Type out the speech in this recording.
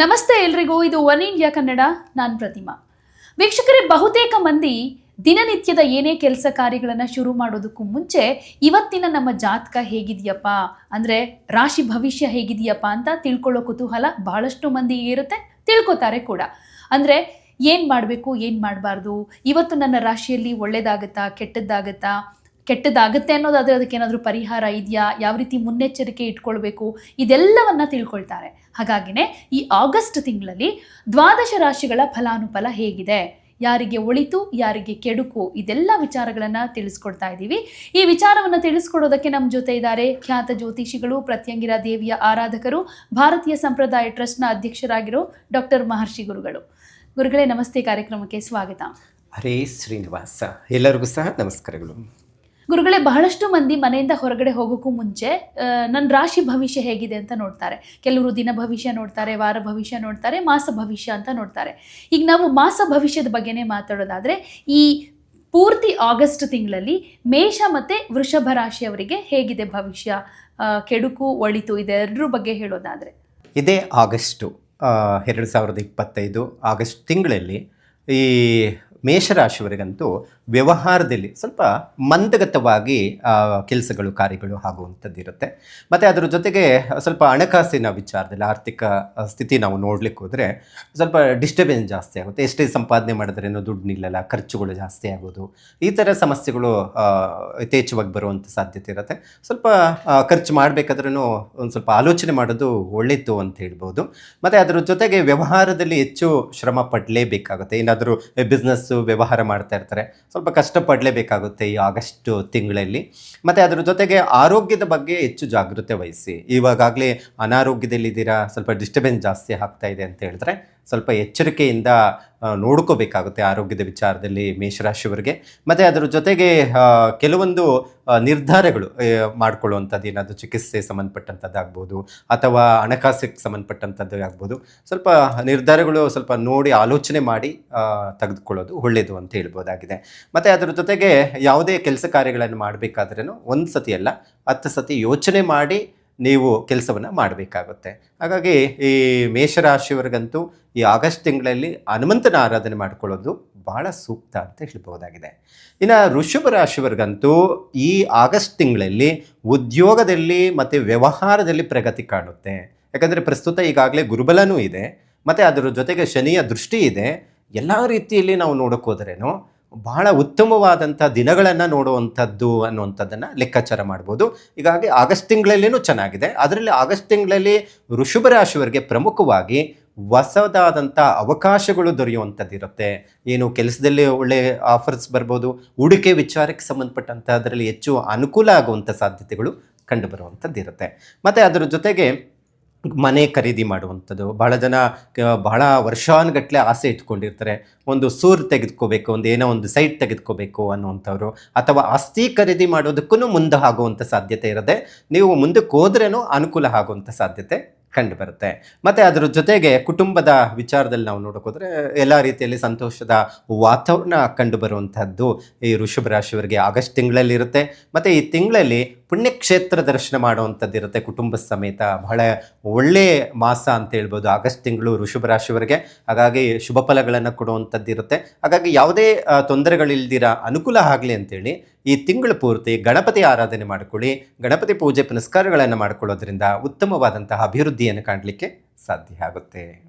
ನಮಸ್ತೆ ಎಲ್ರಿಗೂ, ಇದು ಒನ್ ಇಂಡಿಯಾ ಕನ್ನಡ, ನಾನು ಪ್ರತಿಮಾ. ವೀಕ್ಷಕರೇ, ಬಹುತೇಕ ಮಂದಿ ದಿನನಿತ್ಯದ ಏನೇ ಕೆಲಸ ಕಾರ್ಯಗಳನ್ನು ಶುರು ಮಾಡೋದಕ್ಕೂ ಮುಂಚೆ ಇವತ್ತಿನ ನಮ್ಮ ಜಾತಕ ಹೇಗಿದೆಯಪ್ಪ? ಅಂದರೆ ರಾಶಿ ಭವಿಷ್ಯ ಹೇಗಿದೆಯಪ್ಪ ಅಂತ ತಿಳ್ಕೊಳ್ಳೋ ಕುತೂಹಲ ಬಹಳಷ್ಟು ಮಂದಿ ಇರುತ್ತೆ, ತಿಳ್ಕೊತಾರೆ ಕೂಡ. ಅಂದರೆ ಏನು ಮಾಡಬೇಕು, ಏನು ಮಾಡಬಾರ್ದು? ಇವತ್ತು ನನ್ನ ರಾಶಿಯಲ್ಲಿ ಒಳ್ಳೇದಾಗತ್ತಾ, ಕೆಟ್ಟದ್ದಾಗುತ್ತಾ? ಕೆಟ್ಟದಾಗುತ್ತೆ ಅನ್ನೋದಾದರೆ ಅದಕ್ಕೆ ಏನಾದರೂ ಪರಿಹಾರ ಇದೆಯಾ? ಯಾವ ರೀತಿ ಮುನ್ನೆಚ್ಚರಿಕೆ ಇಟ್ಕೊಳ್ಬೇಕು? ಇದೆಲ್ಲವನ್ನ ತಿಳ್ಕೊಳ್ತಾರೆ. ಹಾಗಾಗಿನೇ ಈ ಆಗಸ್ಟ್ ತಿಂಗಳಲ್ಲಿ ದ್ವಾದಶ ರಾಶಿಗಳ ಫಲಾನುಫಲ ಹೇಗಿದೆ? ಯಾರಿಗೆ ಒಳಿತು, ಯಾರಿಗೆ ಕೆಡುಕು? ಇದೆಲ್ಲ ವಿಚಾರಗಳನ್ನು ತಿಳಿಸ್ಕೊಡ್ತಾ ಇದ್ದೀವಿ. ಈ ವಿಚಾರವನ್ನು ತಿಳಿಸ್ಕೊಡೋದಕ್ಕೆ ನಮ್ಮ ಜೊತೆ ಇದ್ದಾರೆ ಖ್ಯಾತ ಜ್ಯೋತಿಷಿಗಳು, ಪ್ರತ್ಯಂಗಿರ ದೇವಿಯ ಆರಾಧಕರು, ಭಾರತೀಯ ಸಂಪ್ರದಾಯ ಟ್ರಸ್ಟ್ನ ಅಧ್ಯಕ್ಷರಾಗಿರೋ ಡಾಕ್ಟರ್ ಮಹರ್ಷಿ ಗುರುಗಳು. ಗುರುಗಳೇ, ನಮಸ್ತೆ. ಕಾರ್ಯಕ್ರಮಕ್ಕೆ ಸ್ವಾಗತ. ಹರೇ ಶ್ರೀನಿವಾಸ. ಎಲ್ಲರಿಗೂ ಸಹ ನಮಸ್ಕಾರಗಳು. ಗುರುಗಳೇ, ಬಹಳಷ್ಟು ಮಂದಿ ಮನೆಯಿಂದ ಹೊರಗಡೆ ಹೋಗೋಕ್ಕೂ ಮುಂಚೆ ನನ್ನ ರಾಶಿ ಭವಿಷ್ಯ ಹೇಗಿದೆ ಅಂತ ನೋಡ್ತಾರೆ. ಕೆಲವರು ದಿನ ಭವಿಷ್ಯ ನೋಡ್ತಾರೆ, ವಾರ ಭವಿಷ್ಯ ನೋಡ್ತಾರೆ, ಮಾಸ ಭವಿಷ್ಯ ಅಂತ ನೋಡ್ತಾರೆ. ಈಗ ನಾವು ಮಾಸ ಭವಿಷ್ಯದ ಬಗ್ಗೆನೇ ಮಾತಾಡೋದಾದರೆ, ಈ ಪೂರ್ತಿ ಆಗಸ್ಟ್ ತಿಂಗಳಲ್ಲಿ ಮೇಷ ಮತ್ತು ವೃಷಭ ರಾಶಿಯವರಿಗೆ ಹೇಗಿದೆ ಭವಿಷ್ಯ? ಕೆಡುಕು, ಒಳಿತು ಇದೆರಡರ ಬಗ್ಗೆ ಹೇಳೋದಾದರೆ. ಇದೇ ಆಗಸ್ಟು ಎರಡು ಸಾವಿರದ ಇಪ್ಪತ್ತೈದು ಆಗಸ್ಟ್ ತಿಂಗಳಲ್ಲಿ ಈ ಮೇಷರಾಶಿಯವರಿಗಂತೂ ವ್ಯವಹಾರದಲ್ಲಿ ಸ್ವಲ್ಪ ಮಂದಗತವಾಗಿ ಕೆಲಸಗಳು, ಕಾರ್ಯಗಳು ಆಗುವಂಥದ್ದು ಇರುತ್ತೆ ಮತ್ತು ಅದರ ಜೊತೆಗೆ ಸ್ವಲ್ಪ ಹಣಕಾಸಿನ ವಿಚಾರದಲ್ಲಿ ಆರ್ಥಿಕ ಸ್ಥಿತಿ ನಾವು ನೋಡಲಿಕ್ಕೆ ಹೋದರೆ ಸ್ವಲ್ಪ ಡಿಸ್ಟರ್ಬೆನ್ಸ್ ಜಾಸ್ತಿ ಆಗುತ್ತೆ. ಎಷ್ಟೇ ಸಂಪಾದನೆ ಮಾಡಿದ್ರೇನೋ ದುಡ್ಡು ನಿಲ್ಲಲ್ಲ, ಖರ್ಚುಗಳು ಜಾಸ್ತಿ ಆಗೋದು. ಈ ಥರ ಸಮಸ್ಯೆಗಳು ಯಥೇಚ್ಛವಾಗಿ ಬರುವಂಥ ಸಾಧ್ಯತೆ ಇರುತ್ತೆ. ಸ್ವಲ್ಪ ಖರ್ಚು ಮಾಡಬೇಕಾದ್ರೂ ಒಂದು ಸ್ವಲ್ಪ ಆಲೋಚನೆ ಮಾಡೋದು ಒಳ್ಳೆಯದು ಅಂತ ಹೇಳ್ಬೋದು. ಮತ್ತು ಅದರ ಜೊತೆಗೆ ವ್ಯವಹಾರದಲ್ಲಿ ಹೆಚ್ಚು ಶ್ರಮ ಪಡಲೇಬೇಕಾಗುತ್ತೆ. ಏನಾದರೂ ಬಿಸ್ನೆಸ್ಸು ವ್ಯವಹಾರ ಮಾಡ್ತಾ ಇರ್ತಾರೆ. ಸ್ವಲ್ಪ ಕಷ್ಟಪಡಲೇಬೇಕಾಗುತ್ತೆ ಈ ಆಗಸ್ಟ್ ತಿಂಗಳಲ್ಲಿ. ಮತ್ತು ಅದರ ಜೊತೆಗೆ ಆರೋಗ್ಯದ ಬಗ್ಗೆ ಹೆಚ್ಚು ಜಾಗೃತೆ ವಹಿಸಿ. ಇವಾಗಾಗಲೇ ಅನಾರೋಗ್ಯದಲ್ಲಿದ್ದೀರಾ, ಸ್ವಲ್ಪ ಡಿಸ್ಟರ್ಬೆನ್ಸ್ ಜಾಸ್ತಿ ಆಗ್ತಾ ಇದೆ ಅಂತ ಹೇಳಿದ್ರೆ ಸ್ವಲ್ಪ ಎಚ್ಚರಿಕೆಯಿಂದ ನೋಡ್ಕೋಬೇಕಾಗುತ್ತೆ ಆರೋಗ್ಯದ ವಿಚಾರದಲ್ಲಿ ಮೇಷರಾಶಿಯವರಿಗೆ. ಮತ್ತು ಅದರ ಜೊತೆಗೆ ಕೆಲವೊಂದು ನಿರ್ಧಾರಗಳು ಮಾಡ್ಕೊಳ್ಳುವಂಥದ್ದು ಏನಾದರೂ ಚಿಕಿತ್ಸೆ ಸಂಬಂಧಪಟ್ಟಂಥದ್ದಾಗ್ಬೋದು ಅಥವಾ ಹಣಕಾಸಿಗೆ ಸಂಬಂಧಪಟ್ಟಂಥದ್ದು ಆಗ್ಬೋದು. ಸ್ವಲ್ಪ ನಿರ್ಧಾರಗಳು ಸ್ವಲ್ಪ ನೋಡಿ ಆಲೋಚನೆ ಮಾಡಿ ತೆಗೆದುಕೊಳ್ಳೋದು ಒಳ್ಳೆಯದು ಅಂತ ಹೇಳ್ಬೋದಾಗಿದೆ. ಮತ್ತು ಅದರ ಜೊತೆಗೆ ಯಾವುದೇ ಕೆಲಸ ಕಾರ್ಯಗಳನ್ನು ಮಾಡಬೇಕಾದ್ರೂ ಒಂದು ಸತಿ ಅಲ್ಲ, ಹತ್ತು ಸತಿ ಯೋಚನೆ ಮಾಡಿ ನೀವು ಕೆಲಸವನ್ನು ಮಾಡಬೇಕಾಗುತ್ತೆ. ಹಾಗಾಗಿ ಈ ಮೇಷರಾಶಿಯವರಿಗಂತೂ ಈ ಆಗಸ್ಟ್ ತಿಂಗಳಲ್ಲಿ ಹನುಮಂತನ ಆರಾಧನೆ ಮಾಡಿಕೊಳ್ಳೋದು ಭಾಳ ಸೂಕ್ತ ಅಂತ ಹೇಳ್ಬೋದಾಗಿದೆ ಇನ್ನು ಋಷಭ ರಾಶಿಯವರಿಗಂತೂ ಈ ಆಗಸ್ಟ್ ತಿಂಗಳಲ್ಲಿ ಉದ್ಯೋಗದಲ್ಲಿ ಮತ್ತು ವ್ಯವಹಾರದಲ್ಲಿ ಪ್ರಗತಿ ಕಾಣುತ್ತೆ. ಯಾಕಂದರೆ ಪ್ರಸ್ತುತ ಈಗಾಗಲೇ ಗುರುಬಲನೂ ಇದೆ, ಮತ್ತು ಅದರ ಜೊತೆಗೆ ಶನಿಯ ದೃಷ್ಟಿ ಇದೆ. ಎಲ್ಲ ರೀತಿಯಲ್ಲಿ ನಾವು ನೋಡೋಕೆ ಹೋದ್ರೇನು ಬಹಳ ಉತ್ತಮವಾದಂಥ ದಿನಗಳನ್ನು ನೋಡುವಂಥದ್ದು ಅನ್ನುವಂಥದ್ದನ್ನು ಲೆಕ್ಕಾಚಾರ ಮಾಡ್ಬೋದು. ಹೀಗಾಗಿ ಆಗಸ್ಟ್ ತಿಂಗಳಲ್ಲಿನೂ ಚೆನ್ನಾಗಿದೆ. ಅದರಲ್ಲಿ ಆಗಸ್ಟ್ ತಿಂಗಳಲ್ಲಿ ವೃಷಭ ರಾಶಿಯವರಿಗೆ ಪ್ರಮುಖವಾಗಿ ಹೊಸದಾದಂಥ ಅವಕಾಶಗಳು ದೊರೆಯುವಂಥದ್ದು ಇರುತ್ತೆ ಏನು ಕೆಲಸದಲ್ಲಿ ಒಳ್ಳೆ ಆಫರ್ಸ್ ಬರ್ಬೋದು. ಹೂಡಿಕೆ ವಿಚಾರಕ್ಕೆ ಸಂಬಂಧಪಟ್ಟಂಥ ಅದರಲ್ಲಿ ಹೆಚ್ಚು ಅನುಕೂಲ ಆಗುವಂಥ ಸಾಧ್ಯತೆಗಳು ಕಂಡುಬರುವಂಥದ್ದು ಇರುತ್ತೆ ಮತ್ತು ಅದರ ಜೊತೆಗೆ ಮನೆ ಖರೀದಿ ಮಾಡುವಂಥದ್ದು. ಬಹಳ ಜನ ಬಹಳ ವರ್ಷಾನುಗಟ್ಟಲೆ ಆಸೆ ಇಟ್ಕೊಂಡಿರ್ತಾರೆ. ಒಂದು ಸೂರು ತೆಗೆದುಕೋಬೇಕು, ಒಂದು ಏನೋ ಒಂದು ಸೈಟ್ ತೆಗೆದುಕೋಬೇಕು ಅನ್ನುವಂಥವ್ರು. ಅಥವಾ ಆಸ್ತಿ ಖರೀದಿ ಮಾಡೋದಕ್ಕೂ ಮುಂದೆ ಆಗುವಂಥ ಸಾಧ್ಯತೆ ಇರದೆ, ನೀವು ಮುಂದಕ್ಕೆ ಹೋದ್ರೇನೂ ಅನುಕೂಲ ಆಗುವಂಥ ಸಾಧ್ಯತೆ ಕಂಡು ಬರುತ್ತೆ ಮತ್ತು ಅದರ ಜೊತೆಗೆ ಕುಟುಂಬದ ವಿಚಾರದಲ್ಲಿ ನಾವು ನೋಡೋಕೋದ್ರೆ ಎಲ್ಲ ರೀತಿಯಲ್ಲಿ ಸಂತೋಷದ ವಾತಾವರಣ ಕಂಡು ಬರುವಂಥದ್ದು ಈ ವೃಷಭ ರಾಶಿಯವರಿಗೆ ಆಗಸ್ಟ್ ತಿಂಗಳಲ್ಲಿರುತ್ತೆ. ಮತ್ತು ಈ ತಿಂಗಳಲ್ಲಿ ಪುಣ್ಯಕ್ಷೇತ್ರ ದರ್ಶನ ಮಾಡುವಂಥದ್ದು ಇರುತ್ತೆ ಕುಟುಂಬ ಸಮೇತ. ಬಹಳ ಒಳ್ಳೆಯ ಮಾಸ ಅಂತ ಹೇಳ್ಬೋದು. ಆಗಸ್ಟ್ ತಿಂಗಳು ಋಷಭ ರಾಶಿಯವರಿಗೆ. ಹಾಗಾಗಿ ಶುಭ ಫಲಗಳನ್ನು ಕೊಡುವಂಥದ್ದು ಇರುತ್ತೆ. ಹಾಗಾಗಿ ಯಾವುದೇ ತೊಂದರೆಗಳಿಲ್ದಿರ ಅನುಕೂಲ ಆಗಲಿ ಅಂತೇಳಿ ಈ ತಿಂಗಳು ಪೂರ್ತಿ ಗಣಪತಿ ಆರಾಧನೆ ಮಾಡಿಕೊಳ್ಳಿ. ಗಣಪತಿ ಪೂಜೆ ಪುನಸ್ಕಾರಗಳನ್ನು ಮಾಡಿಕೊಳ್ಳೋದ್ರಿಂದ ಉತ್ತಮವಾದಂತಹ ಅಭಿವೃದ್ಧಿಯನ್ನು ಕಾಣಲಿಕ್ಕೆ ಸಾಧ್ಯ ಆಗುತ್ತೆ.